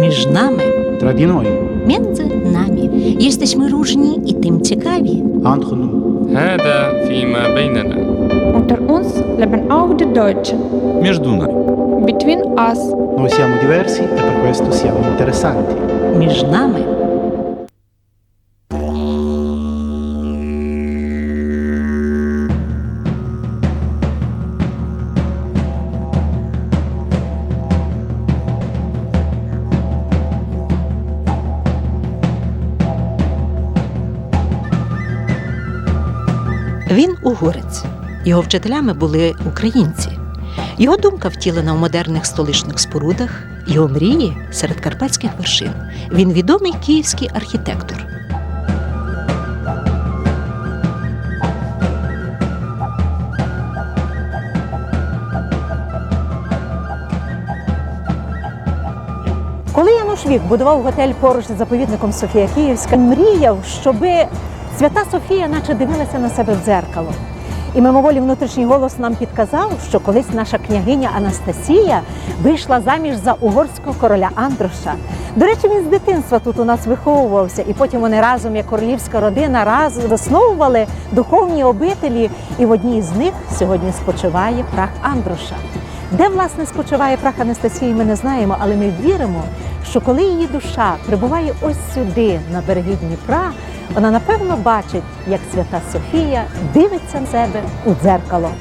між нами, tra di noi. między nami. Jesteśmy różni i tym ciekawi. Entre nous. هذا فيما بيننا Unter uns leben auch die Deutschen. между нами. Between us, Noi siamo diversi e per questo siamo interessanti. Між нами. Він угорець. Його вчителями були українці. Його думка втілена в модерних столичних спорудах, його мрії серед карпатських вершин. Він відомий київський архітектор. Коли Януш Вік будував готель поруч з заповідником Софія Київська, мріяв, щоби свята Софія наче дивилася на себе в дзеркало. І мимоволі внутрішній голос нам підказав, що колись наша княгиня Анастасія вийшла заміж за угорського короля Андроша. До речі, він з дитинства тут у нас виховувався, і потім вони разом, як королівська родина, раз засновували духовні обителі, і в одній з них сьогодні спочиває прах Андроша. Де власне спочиває прах Анастасії, ми не знаємо, але ми віримо, що коли її душа прибуває ось сюди, на береги Дніпра, вона напевно бачить, як свята Софія дивиться на себе у дзеркало.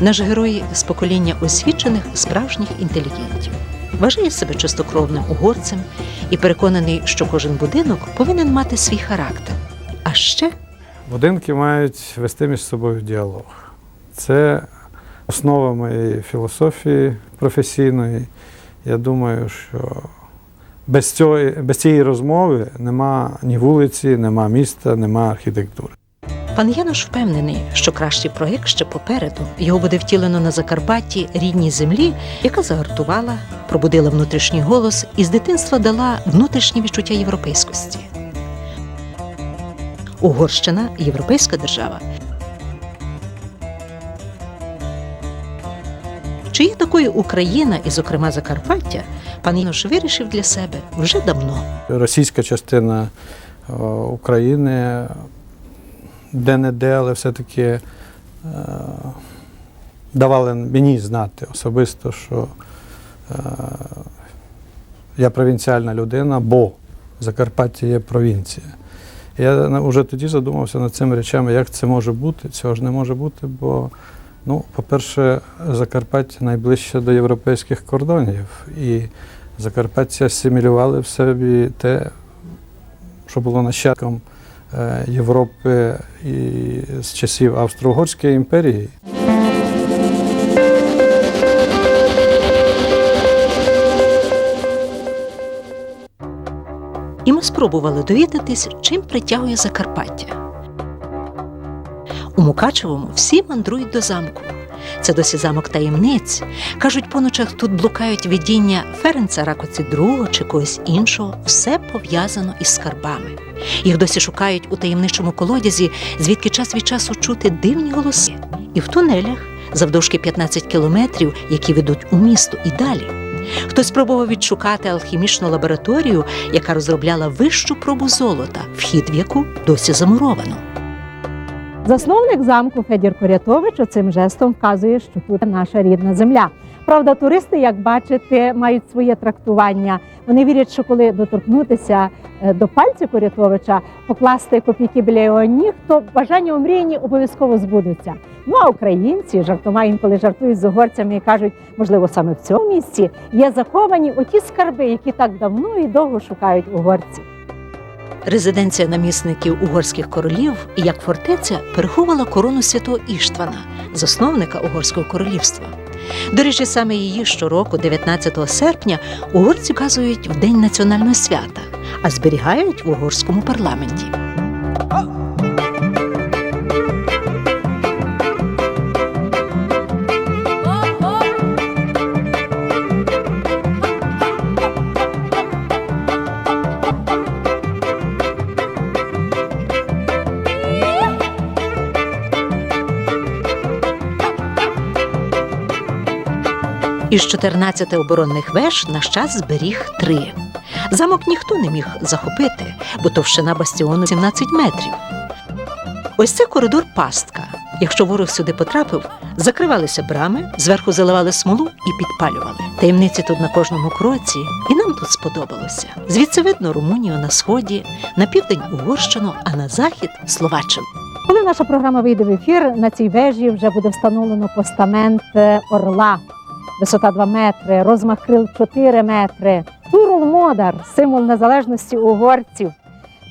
Наш герой з покоління освічених справжніх інтелігентів. Вважає себе чистокровним угорцем і переконаний, що кожен будинок повинен мати свій характер. А ще Будинки мають вести між собою діалог. Це основа моєї філософії професійної. Я думаю, що без, цього, без цієї розмови нема ні вулиці, нема міста, нема архітектури. пан Януш впевнений, що кращий проєкт ще попереду. Його буде втілено на Закарпатті рідній землі, яка загартувала, пробудила внутрішній голос і з дитинства дала внутрішнє відчуття європейськості. Угорщина європейська держава. Чи є такою Україна і, зокрема, Закарпаття, пан Януш вирішив для себе вже давно. Російська частина е, України де-не-де, але все-таки е, давали мені знати особисто, що е, я провінціальна людина, бо Закарпаття є провінція. Я вже тоді задумався над цими речами, як це може бути. Цього ж не може бути, бо, ну, по-перше, Закарпаття найближче до європейських кордонів. І Закарпаття асимілювали в собі те, що було нащадком е, Європи з часів Австро-Угорської імперії. І ми спробували довідатись, чим притягує Закарпаття. У Мукачевому всі мандрують до замку. Це досі замок таємниць. Кажуть, по ночах тут блукають видіння Ференца Ракоці II чи когось іншого. Все пов'язано із скарбами. Їх досі шукають у таємничому колодязі, звідки час від часу чути дивні голоси. І в тунелях завдовжки 15 кілометрів, які ведуть у місто і далі. Хтось спробував відшукати алхімічну лабораторію, яка розробляла вищу пробу золота, вхід в яку досі замуровано. Засновник замку Федір Корятович оцим жестом вказує, що тут наша рідна земля. Правда, туристи, як бачите, мають своє трактування. Вони вірять, що коли доторкнутися е, до пальця Корятовича, покласти копійки біля його ніг, то бажання омріяні обов'язково збудуться. Ну а українці жартома інколи жартують з угорцями і кажуть, можливо, саме в цьому місці є заховані оті скарби, які так давно і довго шукають угорці. Резиденція намісників угорських королів, як фортеця, переховувала корону святого Іштвана, засновника угорського королівства. До речі, саме її щороку, 19 серпня, угорці вказують в День національного свята, а зберігають в угорському парламенті. Із 14 оборонних веж наш час зберіг три. Замок ніхто не міг захопити, бо товщина бастіону 17 метрів. Ось це коридор пастка. Якщо ворог сюди потрапив, закривалися брами, зверху заливали смолу і підпалювали. Таємниці тут на кожному кроці, і нам тут сподобалося. Звідси видно Румунію на сході, на південь Угорщину, а на захід Словаччину. Коли наша програма вийде в ефір, на цій вежі вже буде встановлено постамент е, орла. Висота 2 метри, розмах крил 4 метри. Турул Модар, символ незалежності угорців.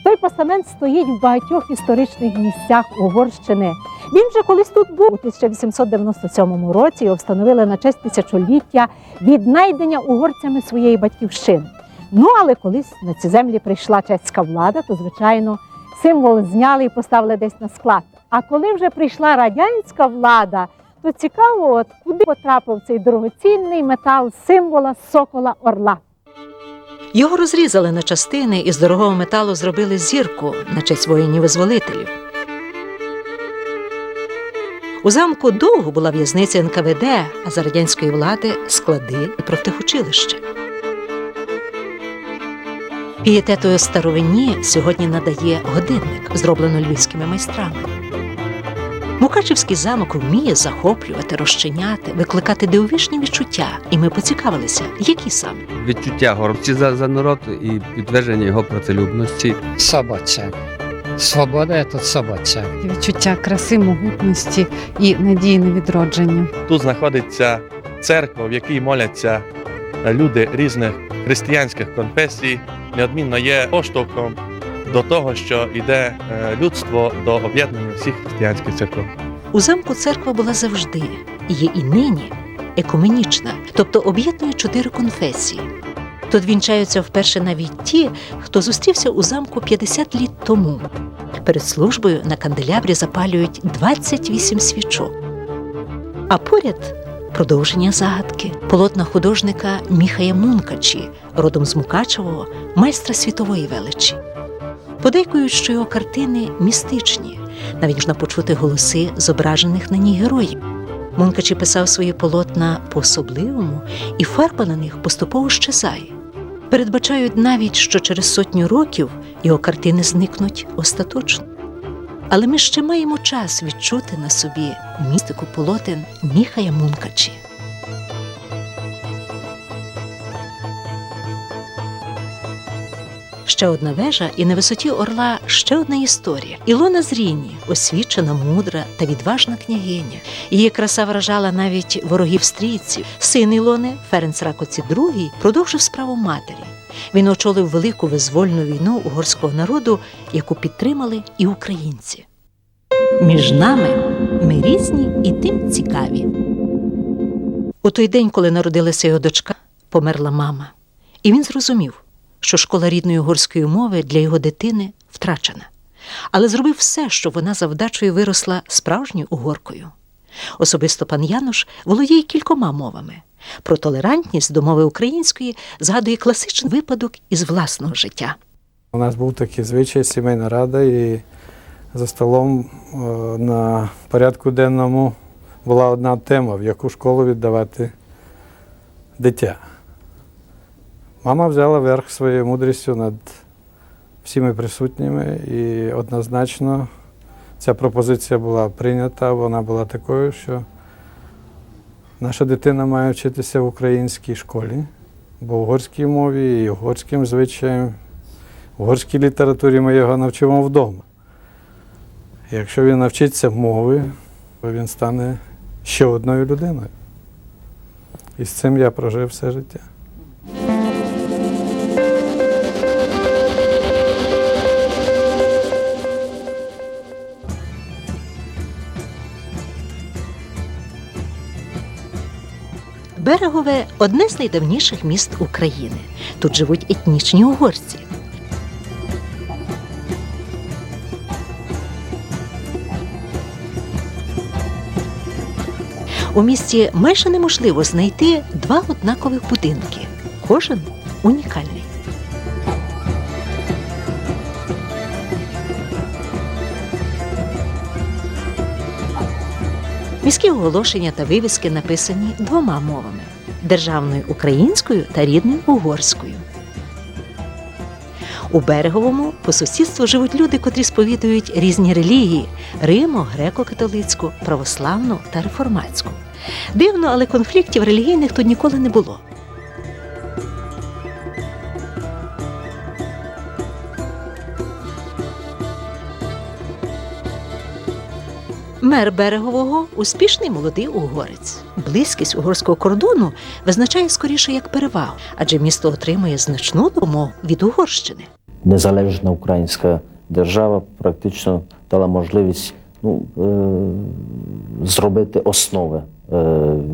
Той постамент стоїть в багатьох історичних місцях Угорщини. Він вже колись тут був у 1897 році. Його встановили на честь тисячоліття віднайдення угорцями своєї батьківщини. Ну але колись на ці землі прийшла чеська влада, то звичайно символ зняли і поставили десь на склад. А коли вже прийшла радянська влада, то цікаво, от куди потрапив цей дорогоцінний метал символа сокола орла. Його розрізали на частини і з дорогого металу зробили зірку на честь воїнів-визволителів. У замку довго була в'язниця НКВД, а за радянської влади склади і профтехучилище. Пієтетою старовині сьогодні надає годинник, зроблено львівськими майстрами. Мукачівський замок вміє захоплювати, розчиняти, викликати дивовижні відчуття, і ми поцікавилися, які саме. відчуття гордості за, за народ і підтвердження його працелюбності. Собочак. Свобода тут Собочак. Відчуття краси, могутності і надії на відродження. Тут знаходиться церква, в якій моляться люди різних християнських конфесій, неодмінно є поштовхом до того, що йде е, людство до об'єднання всіх християнських церков. У замку церква була завжди, є і нині екуменічна, тобто об'єднує чотири конфесії. Тут вінчаються вперше навіть ті, хто зустрівся у замку 50 літ тому. Перед службою на канделябрі запалюють 28 свічок. А поряд продовження загадки полотна художника Міхая Мункачі, родом з Мукачевого, майстра світової величі. Подейкують, що його картини містичні, навіть можна почути голоси зображених на ній героїв. Мункачі писав свої полотна по-особливому, і фарба на них поступово щезає. Передбачають навіть, що через сотню років його картини зникнуть остаточно. Але ми ще маємо час відчути на собі містику полотен Міхая Мункачі. Ще одна вежа, і на висоті орла ще одна історія. Ілона Зріні, освічена, мудра та відважна княгиня. Її краса вражала навіть ворогів стрійців. Син Ілони, Ференц Ракоці II, продовжив справу матері. Він очолив велику визвольну війну угорського народу, яку підтримали і українці. Між нами ми різні і тим цікаві. У той день, коли народилася його дочка, померла мама, і він зрозумів, що школа рідної угорської мови для його дитини втрачена, але зробив все, щоб вона за вдачею виросла справжньою угоркою. Особисто пан Януш володіє кількома мовами. Про толерантність до мови української згадує класичний випадок із власного життя. У нас був такий звичай, сімейна рада, і за столом е, на порядку денному була одна тема, в яку школу віддавати дитя. Мама взяла верх своєю мудрістю над всіми присутніми, і однозначно ця пропозиція була прийнята. Вона була такою, що наша дитина має вчитися в українській школі, бо в угорській мові і угорським звичаям, в угорській літературі ми його навчимо вдома. Якщо він навчиться мови, то він стане ще одною людиною. І з цим я прожив все життя. Берегове одне з найдавніших міст України. Тут живуть етнічні угорці. У місті майже неможливо знайти два однакових будинки. Кожен унікальний. Міські оголошення та вивіски написані двома мовами державною українською та рідною угорською. У береговому по сусідству живуть люди, котрі сповідують різні релігії: Римо, греко-католицьку, православну та реформатську. Дивно, але конфліктів релігійних тут ніколи не було. Мер берегового успішний молодий угорець. Близькість угорського кордону визначає скоріше як перевагу, адже місто отримує значну допомогу від Угорщини. незалежна українська держава практично дала можливість ну, е, зробити основи, е,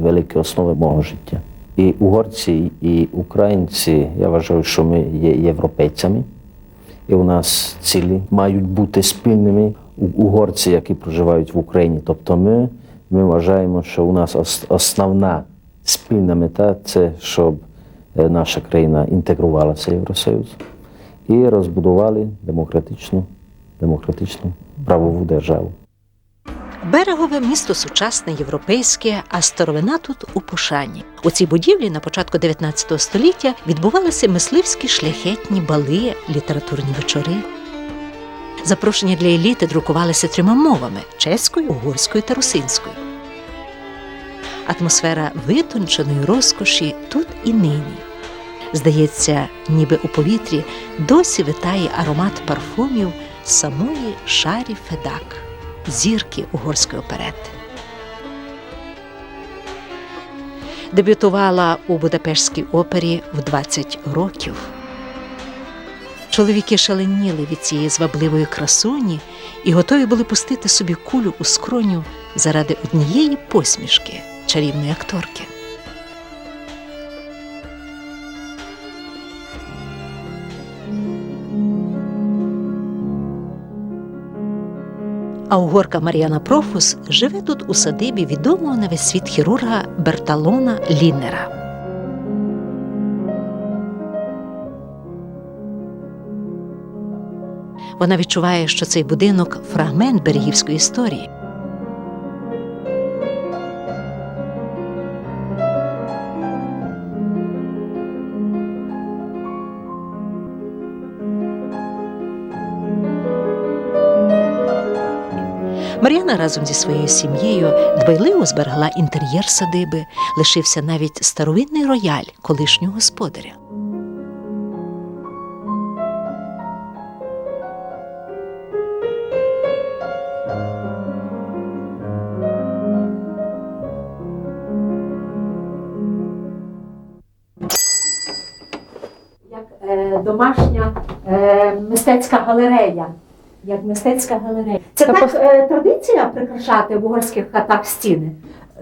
великі основи мого життя. І угорці, і українці, я вважаю, що ми є європейцями, і у нас цілі мають бути спільними. Угорці, які проживають в Україні, тобто ми, ми вважаємо, що у нас основна спільна мета це щоб е, наша країна інтегрувалася в Євросоюз і розбудували демократичну, демократичну правову державу. Берегове місто сучасне, європейське, а старовина тут у пошані. У цій будівлі на початку 19 століття відбувалися мисливські шляхетні бали, літературні вечори. Запрошення для еліти друкувалися трьома мовами чеською, угорською та русинською. Атмосфера витонченої розкоші тут і нині. Здається, ніби у повітрі досі витає аромат парфумів самої Шарі Федак, зірки угорської оперети. Дебютувала у Будапештській опері в 20 років. Чоловіки шаленіли від цієї звабливої красуні і готові були пустити собі кулю у скроню заради однієї посмішки чарівної акторки. А угорка Мар'яна Профус живе тут у садибі відомого на весь світ хірурга Берталона Ліннера. Вона відчуває, що цей будинок фрагмент берегівської історії. Мар'яна разом зі своєю сім'єю дбайливо зберегла інтер'єр садиби, лишився навіть старовинний рояль колишнього господаря. Е, мистецька галерея. Як мистецька галерея. Це Та так пос- е, традиція прикрашати в угорських хатах стіни.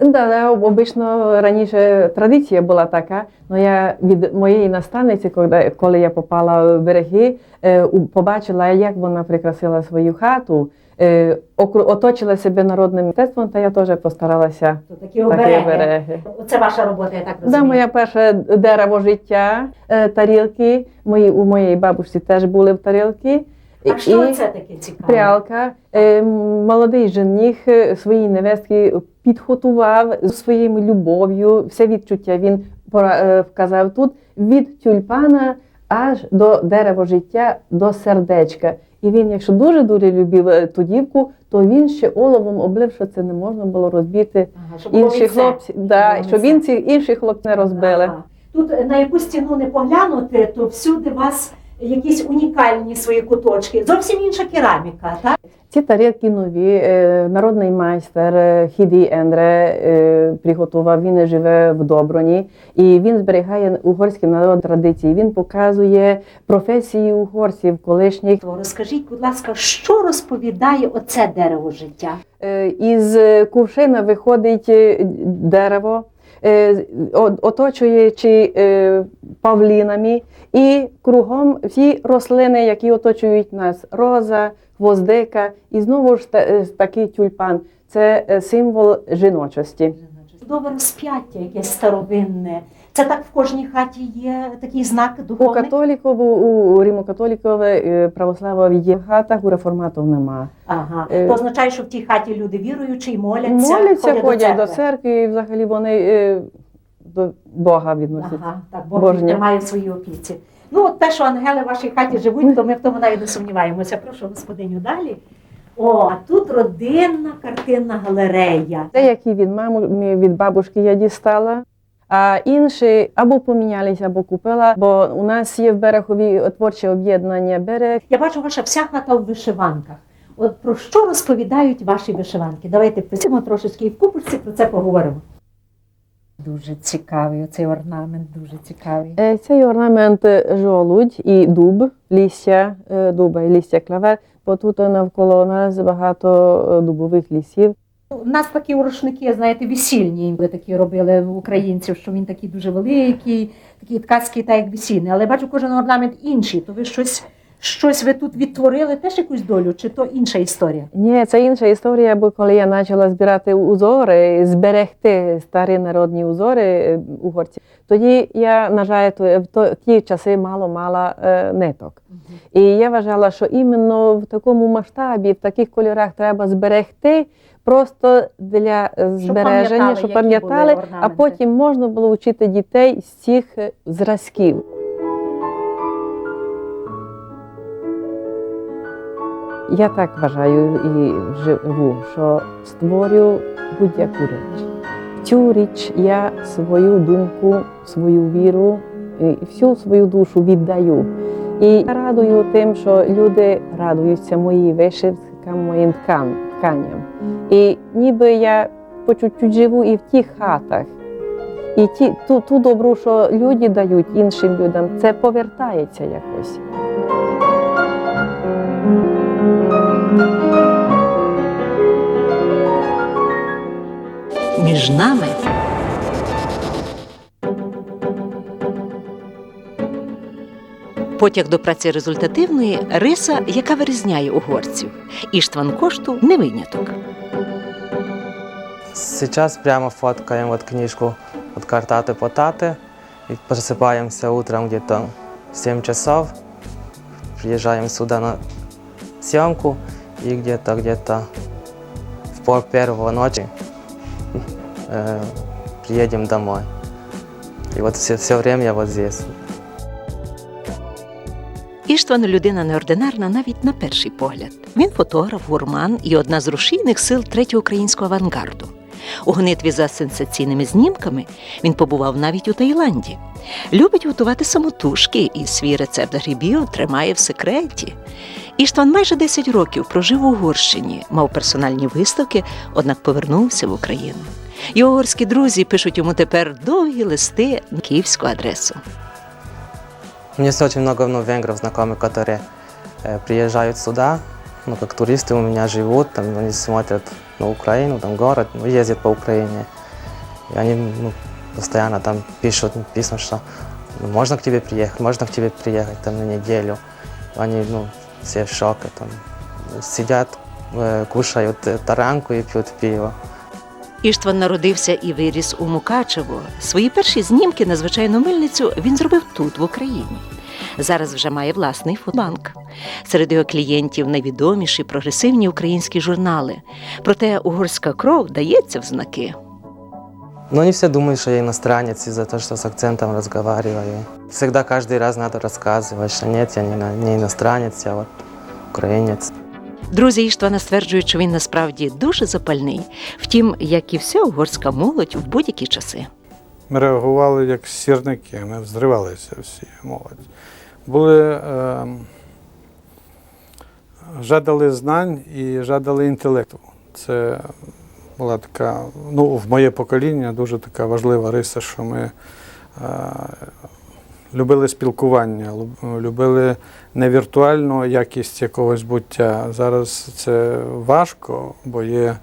Да, обично раніше традиція була така. але я від моєї наставниці, коли, коли я попала в береги, е, побачила, як вона прикрасила свою хату, оточила себе народним мистецтвом, та я теж постаралася То такі такі обереги. Це ваша робота, я так Да, розумію. моє перше дерево життя, е, тарілки. Мої, у моєї бабусі теж були тарілки. А що І- це таке цікаве? Прялка. Е, Молодий жених е, своїй невестки підготував з своєю любов'ю, все відчуття він е, вказав тут від тюльпана аж до дерева життя, до сердечка. І він, якщо дуже дуже любив е, ту дівку, то він ще оловом облив, що це не можна було розбити Ага, інші хлопці, да, щоб він цих інших хлопців не розбили. Ага. Тут е, на яку стіну не поглянути, то всюди вас якісь унікальні свої куточки. Зовсім інша кераміка, так? Ці тарілки нові, е, народний майстер е, Хіді Ендре приготував, він живе в Доброні, і він зберігає угорські народні традиції. Він показує професії угорців колишніх. Розкажіть, будь ласка, що розповідає оце дерево життя? Е, Із кувшина виходить дерево, оточуючи е, павлінами, і кругом всі рослини, які оточують нас: роза, гвоздика, і знову ж е, такий тюльпан. Це е, символ жіночості. Чудове розп'яття, якесь старовинне. Це так в кожній хаті є такий знак У духовний? католіків, у, у римокатоліків, е, православів є в хатах, у реформатів нема. Ага. Е, То означає, що в тій хаті люди віруючі і моляться, Моляться, ходять, ходять до церкви. і взагалі вони е, до Бога відносяться. Ага, так, Бог тримає в своїй опіці. Ну, те, що ангели в вашій хаті живуть, то ми в тому навіть не сумніваємося. Прошу господиню далі. О, а тут родинна картинна галерея. Деякі від мами, від бабушки я дістала, а інші або помінялися, або купила, бо у нас є в берегові творче об'єднання берег. Я бачу, ваша вся хата в вишиванках. От про що розповідають ваші вишиванки? Давайте присимо трошечки і в купочці про це поговоримо. Дуже цікавий оцей орнамент, дуже цікавий. Е, Цей орнамент е, жолудь і дуб, лістя е, дуба і лістя клавер, бо тут навколо нас багато дубових лісів. У нас такі рушники, знаєте, весільні ви такі робили в українців, що він такий дуже великий, такий ткацький, так як весільний. Але бачу, кожен орнамент інший. То ви щось, щось ви тут відтворили, теж якусь долю, чи то інша історія? Ні, це інша історія, бо коли я почала збирати узори, зберегти старі народні узори е, угорців, тоді я, на жаль, в ті часи мало мала е, ниток. І я вважала, що іменно в такому масштабі, в таких кольорах треба зберегти просто для е, збереження, щоб пам'ятали, були а потім можна було вчити дітей з цих зразків. Я так вважаю і живу, що створю будь-яку річ. Цю річ я свою думку, свою віру і всю свою душу віддаю. І я радую тим, що люди радуються моїм вишивкам, моїм тканям. І ніби я по чуть-чуть живу і в тих хатах. І ті, ту, ту добру, що люди дають іншим людям, це повертається якось. Між нами потяг до праці результативної риса, яка вирізняє угорців. Іштван Кошту не виняток. Сейчас прямо фоткаем вот книжку от картаты по таты. И просыпаемся утром где-то в 7 часов. Приезжаем сюда на съемку и где-то где-то в пол первого ночи э, приедем домой. И вот все, все время я вот здесь. Іштван людина неординарна навіть на перший погляд. Він фотограф, гурман і одна з рушійних сил третього українського авангарду. У гонитві за сенсаційними знімками він побував навіть у Таїланді. Любить готувати самотужки і свій рецепт грибів тримає в секреті. Іштван майже 10 років прожив у Угорщині, мав персональні виставки, однак повернувся в Україну. Його угорські друзі пишуть йому тепер довгі листи на київську адресу. У меня есть очень много ну, венгров знакомых, которые э, приезжают сюда, ну, как туристы у меня живут, там, они смотрят на Украину, там город, ну, ездят по Украине. И они ну, постоянно там пишут письма, что ну, можно к тебе приехать, можно к тебе приехать там на неделю. Они ну, все в шоке, там, сидят, э, кушают э, таранку и пьют пиво. Іштван народився і виріс у Мукачево. Свої перші знімки на звичайну мильницю він зробив тут, в Україні. Зараз вже має власний фотбанк. Серед його клієнтів найвідоміші прогресивні українські журнали. Проте угорська кров дається в знаки. Но не все думают, что я иностранец из-за того, что с акцентом разговариваю. Всегда каждый раз надо рассказывать, что нет, я не, не иностранец, я вот украинец. Друзі Іштвана стверджують, що він насправді дуже запальний. Втім, як і вся угорська молодь в будь-які часи. Ми реагували як сірники, ми взривалися всі молодь. Були, е, жадали знань і жадали інтелекту. Це була така, ну, в моє покоління дуже така важлива риса, що ми е, любили спілкування, любили не віртуальну якість якогось буття. Зараз це важко, бо є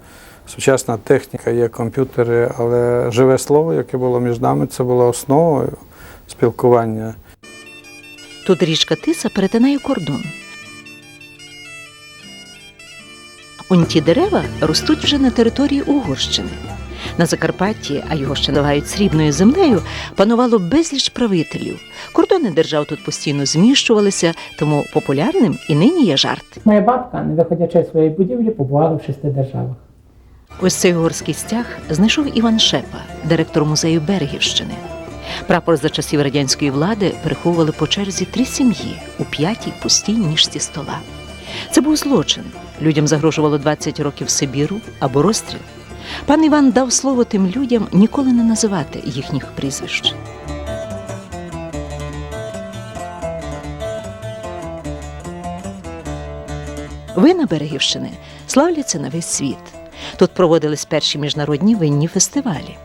сучасна техніка, є комп'ютери, але живе слово, яке було між нами, це було основою спілкування. Тут річка Тиса перетинає кордон. Он ті дерева ростуть вже на території Угорщини. На Закарпатті, а його ще називають срібною землею, панувало безліч правителів. Кордони держав тут постійно зміщувалися, тому популярним і нині є жарт. Моя бабка, не виходячи з своєї будівлі, побувала в шести державах. Ось цей угорський стяг знайшов Іван Шепа, директор музею Берегівщини. Прапор за часів радянської влади переховували по черзі три сім'ї у п'ятій пустій ніжці стола. Це був злочин. Людям загрожувало 20 років Сибіру або розстріл. Пан Іван дав слово тим людям ніколи не називати їхніх прізвищ. Вина Берегівщини славляться на весь світ. Тут проводились перші міжнародні винні фестивалі.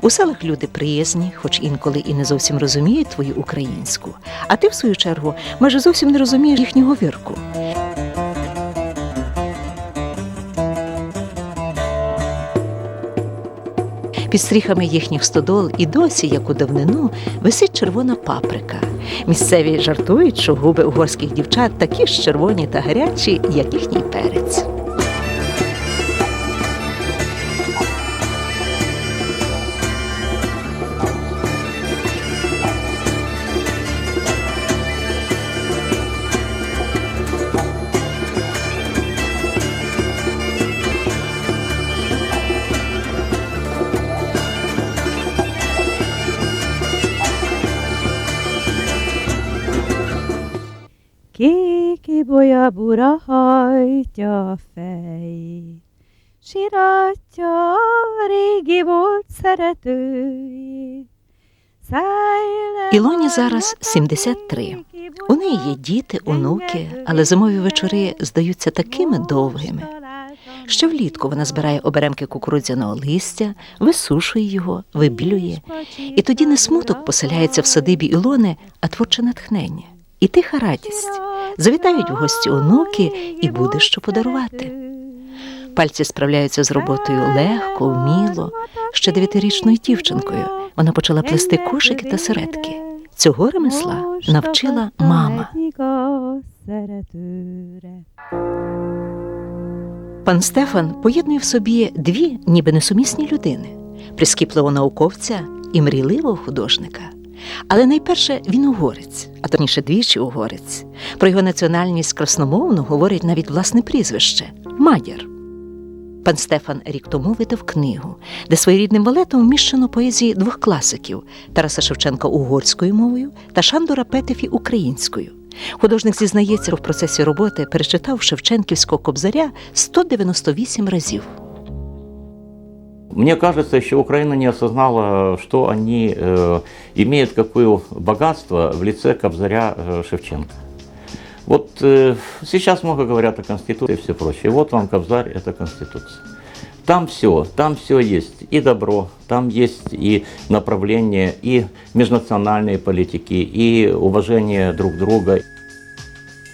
У селах люди приязні, хоч інколи і не зовсім розуміють твою українську, а ти, в свою чергу, майже зовсім не розумієш їхню говірку. Під стріхами їхніх стодол і досі, як у давнину, висить червона паприка. Місцеві жартують, що губи угорських дівчат такі ж червоні та гарячі, як їхній перець. Bolya burahajtja fej, Siratja a régi volt szeretői. Ілоні зараз 73. У неї є діти, онуки, але зимові вечори здаються такими довгими. Ще влітку вона збирає оберемки кукурудзяного листя, висушує його, вибілює. І тоді не смуток поселяється в садибі Ілони, а творче натхнення. І тиха радість. Завітають в гості онуки, і буде що подарувати. Пальці справляються з роботою легко, вміло. Ще дев'ятирічною дівчинкою вона почала плести кошики та середки. Цього ремесла навчила мама. Пан Стефан поєднує в собі дві ніби несумісні людини прискіпливого науковця і мрійливого художника. Але найперше він угорець, а точніше двічі угорець. Про його національність красномовну говорить навіть власне прізвище Мадяр. Пан Стефан рік тому видав книгу, де своєрідним валетом вміщено поезії двох класиків Тараса Шевченка угорською мовою та Шандора Петефі українською. Художник зізнається, в процесі роботи перечитав Шевченківського кобзаря 198 разів. Мне кажется, еще Украина не осознала, что они э, имеют какое богатство в лице Кобзаря э, Шевченко. Вот э, сейчас много говорят о Конституции и все прочее. Вот вам Кобзарь, это Конституция. Там все, там все есть. И добро, там есть и направление, и межнациональные политики, и уважение друг друга.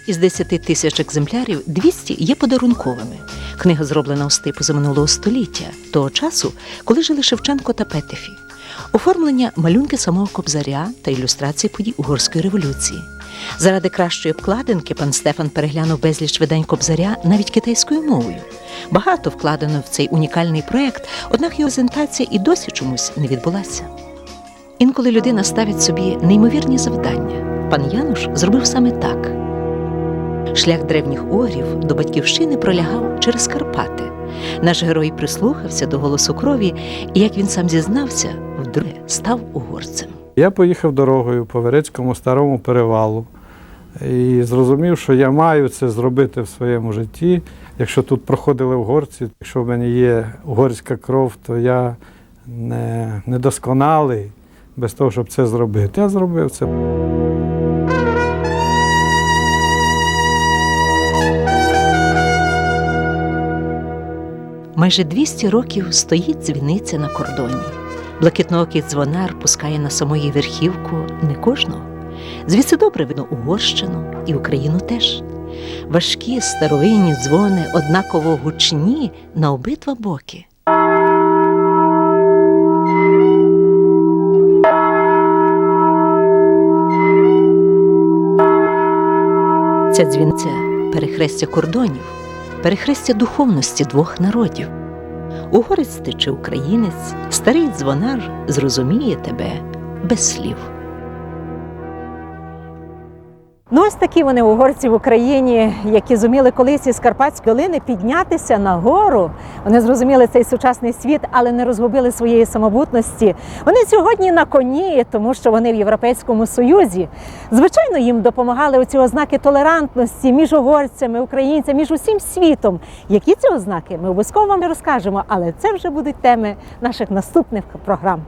Із 10 тисяч екземплярів 200 є подарунковими. Книга зроблена у стипу за минулого століття, того часу, коли жили Шевченко та Петефі. Оформлення малюнки самого Кобзаря та ілюстрації подій Угорської революції. Заради кращої обкладинки пан Стефан переглянув безліч видань Кобзаря навіть китайською мовою. Багато вкладено в цей унікальний проєкт, однак його презентація і досі чомусь не відбулася. Інколи людина ставить собі неймовірні завдання. Пан Януш зробив саме так. Шлях древніх огрів до батьківщини пролягав через Карпати. Наш герой прислухався до голосу крові, і як він сам зізнався, вдруге став угорцем. Я поїхав дорогою по Верецькому старому перевалу і зрозумів, що я маю це зробити в своєму житті. Якщо тут проходили угорці, якщо в мене є угорська кров, то я не, недосконалий без того, щоб це зробити. Я зробив це. Майже 200 років стоїть дзвіниця на кордоні. Блакитноокий дзвонар пускає на самої верхівку не кожного. Звідси добре видно Угорщину і Україну теж. Важкі старовинні дзвони однаково гучні на обидва боки. Ця дзвіниця перехрестя кордонів, перехрестя духовності двох народів. Угорець ти чи українець, старий дзвонар зрозуміє тебе без слів. Ну, ось такі вони угорці в Україні, які зуміли колись із Карпатської долини піднятися на гору. Вони зрозуміли цей сучасний світ, але не розгубили своєї самобутності. Вони сьогодні на коні, тому що вони в Європейському Союзі. Звичайно, їм допомагали оці ознаки толерантності між угорцями, українцями, між усім світом. Які ці ознаки? Ми обов'язково вам розкажемо, але це вже будуть теми наших наступних програм.